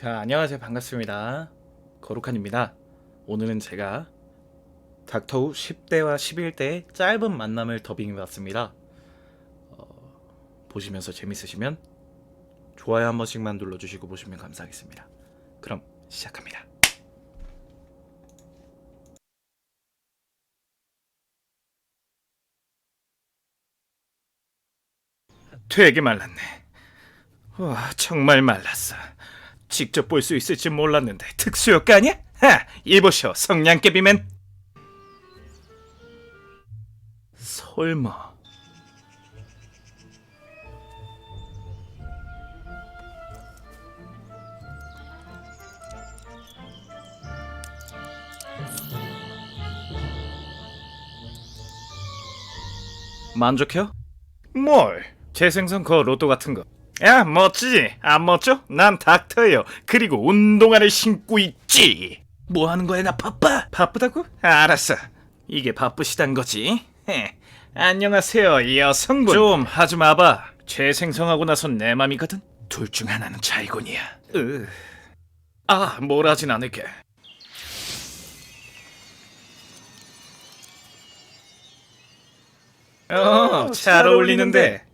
자, 안녕하세요. 반갑습니다. 거룩한입니다. 오늘은 제가 닥터우 10대와 11대의 짧은 만남을 더빙해봤습니다. 어, 보시면서 재밌으시면 좋아요 한 번씩만 눌러주시고 보시면 감사하겠습니다. 그럼 시작합니다. 되게 말랐네. 와, 정말 말랐어. 직접 볼 수 있을지 몰랐는데 특수효과 아니야? 하! 이보쇼 성냥개비맨 설마 만족해요? 뭘? 재생선 거 로또 같은 거. 야, 멋지지? 안 멋져? 난 닥터예요. 그리고 운동화를 신고 있지. 뭐 하는 거야? 나 바빠. 바쁘다고? 알았어. 이게 바쁘시단 거지. 헤. 안녕하세요, 여성분. 좀 하지 마봐. 재생성하고 나선 내 맘이거든. 둘 중 하나는 차이곤이야. 으. 아, 뭘 하진 않을게. 어, 잘 어울리는데.